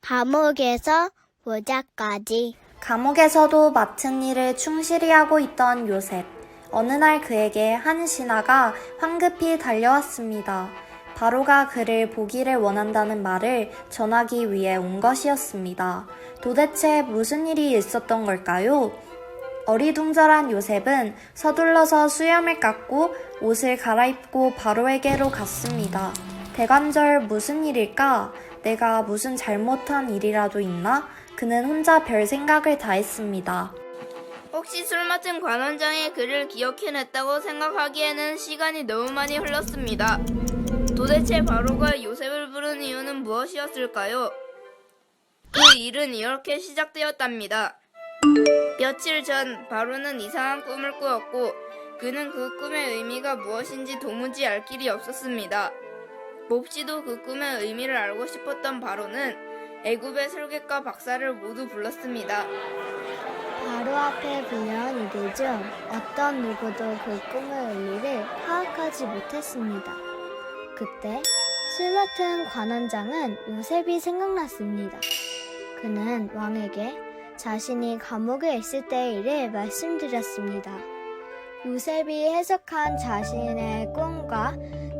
감옥에서 보자까지. 감옥에서도 맡은 일을 충실히 하고 있던 요셉. 어느 날 그에게 한 신하가 황급히 달려왔습니다. 바로가 그를 보기를 원한다는 말을 전하기 위해 온 것이었습니다. 도대체 무슨 일이 있었던 걸까요? 어리둥절한 요셉은 서둘러서 수염을 깎고 옷을 갈아입고 바로에게로 갔습니다. 대관절 무슨 일일까? 내가 무슨 잘못한 일이라도 있나? 그는 혼자 별 생각을 다 했습니다. 혹시 술 맡은 관 원장의 글을 기억해냈다고 생각하기에는 시간이 너무 많이 흘렀습니다. 도대체 바로가 요셉을 부른 이유는 무엇이었을까요? 그 일은 이렇게 시작되었답니다. 며칠 전 바로는 이상한 꿈을 꾸었고 그는 그 꿈의 의미가 무엇인지 도무지 알 길이 없었습니다. 몹시도 그 꿈의 의미를 알고 싶었던 바로는 애굽의 설계과 박사를 모두 불렀습니다. 바로 앞에 불려온 이들 중 어떤 누구도 그 꿈의 의미를 파악하지 못했습니다. 그때 술 맡은 관원장은 요셉이 생각났습니다. 그는 왕에게 자신이 감옥에 있을 때의 일을 말씀드렸습니다. 요셉이 해석한 자신의 꿈과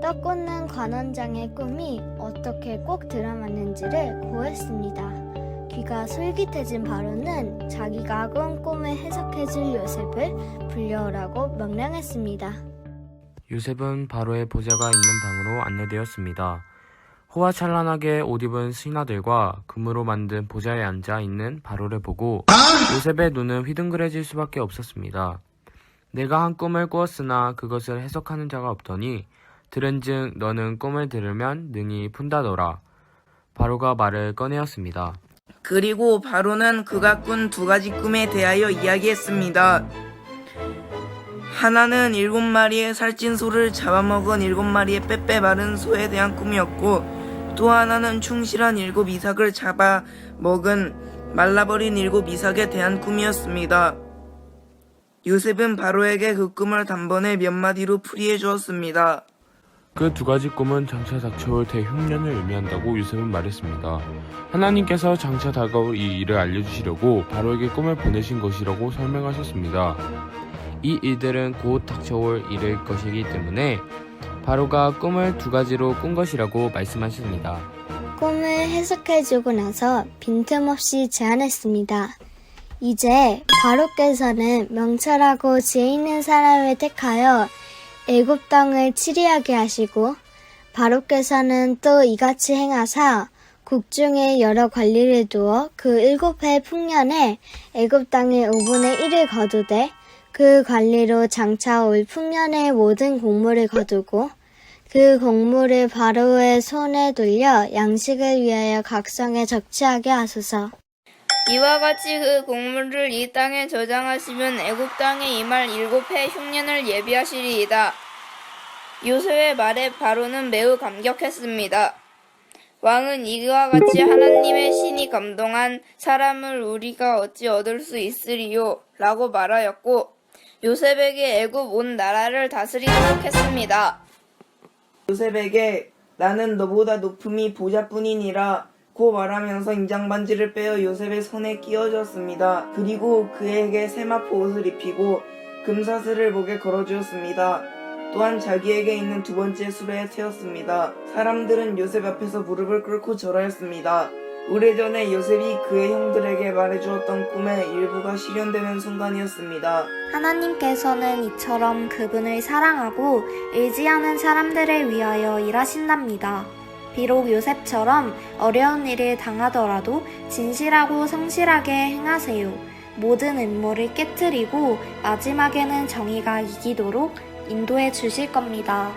떠꽂는 관원장의 꿈이 어떻게 꼭 들어맞는지를 고했습니다. 귀가 솔깃해진 바로는 자기가 꾼 꿈을 해석해줄 요셉을 불려오라고 명령했습니다. 요셉은 바로의 보좌가 있는 방으로 안내되었습니다. 호화찬란하게 옷 입은 신하들과 금으로 만든 보좌에 앉아 있는 바로를 보고 요셉의 눈은 휘둥그레질 수밖에 없었습니다. 내가 한 꿈을 꾸었으나 그것을 해석하는 자가 없더니 들은즉 너는 꿈을 들으면 능히 푼다더라. 바로가 말을 꺼내었습니다. 그리고 바로는 그가 꾼 두 가지 꿈에 대하여 이야기했습니다. 하나는 일곱 마리의 살찐 소를 잡아먹은 일곱 마리의 빼빼 마른 소에 대한 꿈이었고 또 하나는 충실한 일곱 이삭을 잡아먹은 말라버린 일곱 이삭에 대한 꿈이었습니다. 요셉은 바로에게 그 꿈을 단번에 몇 마디로 풀이해 주었습니다. 그 두 가지 꿈은 장차 닥쳐올 대흉년을 의미한다고 요셉은 말했습니다. 하나님께서 장차 다가올 이 일을 알려주시려고 바로에게 꿈을 보내신 것이라고 설명하셨습니다. 이 일들은 곧 닥쳐올 일일 것이기 때문에 바로가 꿈을 두 가지로 꾼 것이라고 말씀하십니다. 꿈을 해석해주고 나서 빈틈없이 제안했습니다. 이제 바로께서는 명철하고 지혜 있는 사람을 택하여 애굽 땅을 치리하게 하시고 바로께서는 또 이같이 행하사 국중에 여러 관리를 두어 그 일곱 해 풍년에 애굽 땅의 5분의 1을 거두되 그 관리로 장차 올 풍년의 모든 곡물을 거두고 그 곡물을 바로의 손에 돌려 양식을 위하여 각성에 적치하게 하소서. 이와 같이 그 곡물을 이 땅에 저장하시면 애굽 땅에 임할 일곱 해 흉년을 예비하시리이다. 요셉의 말에 바로는 매우 감격했습니다. 왕은 이와 같이 하나님의 신이 감동한 사람을 우리가 어찌 얻을 수 있으리요? 라고 말하였고 요셉에게 애굽 온 나라를 다스리도록 했습니다. 요셉에게 나는 너보다 높음이 보좌뿐이니라 고 말하면서 인장반지를 빼어 요셉의 손에 끼워주었습니다. 그리고 그에게 세마포 옷을 입히고 금사슬을 목에 걸어주었습니다. 또한 자기에게 있는 두 번째 수레에 태웠습니다. 사람들은 요셉 앞에서 무릎을 꿇고 절하였습니다. 오래전에 요셉이 그의 형들에게 말해주었던 꿈의 일부가 실현되는 순간이었습니다. 하나님께서는 이처럼 그분을 사랑하고 의지하는 사람들을 위하여 일하신답니다. 비록 요셉처럼 어려운 일을 당하더라도 진실하고 성실하게 행하세요. 모든 음모를 깨뜨리고 마지막에는 정의가 이기도록 인도해 주실 겁니다.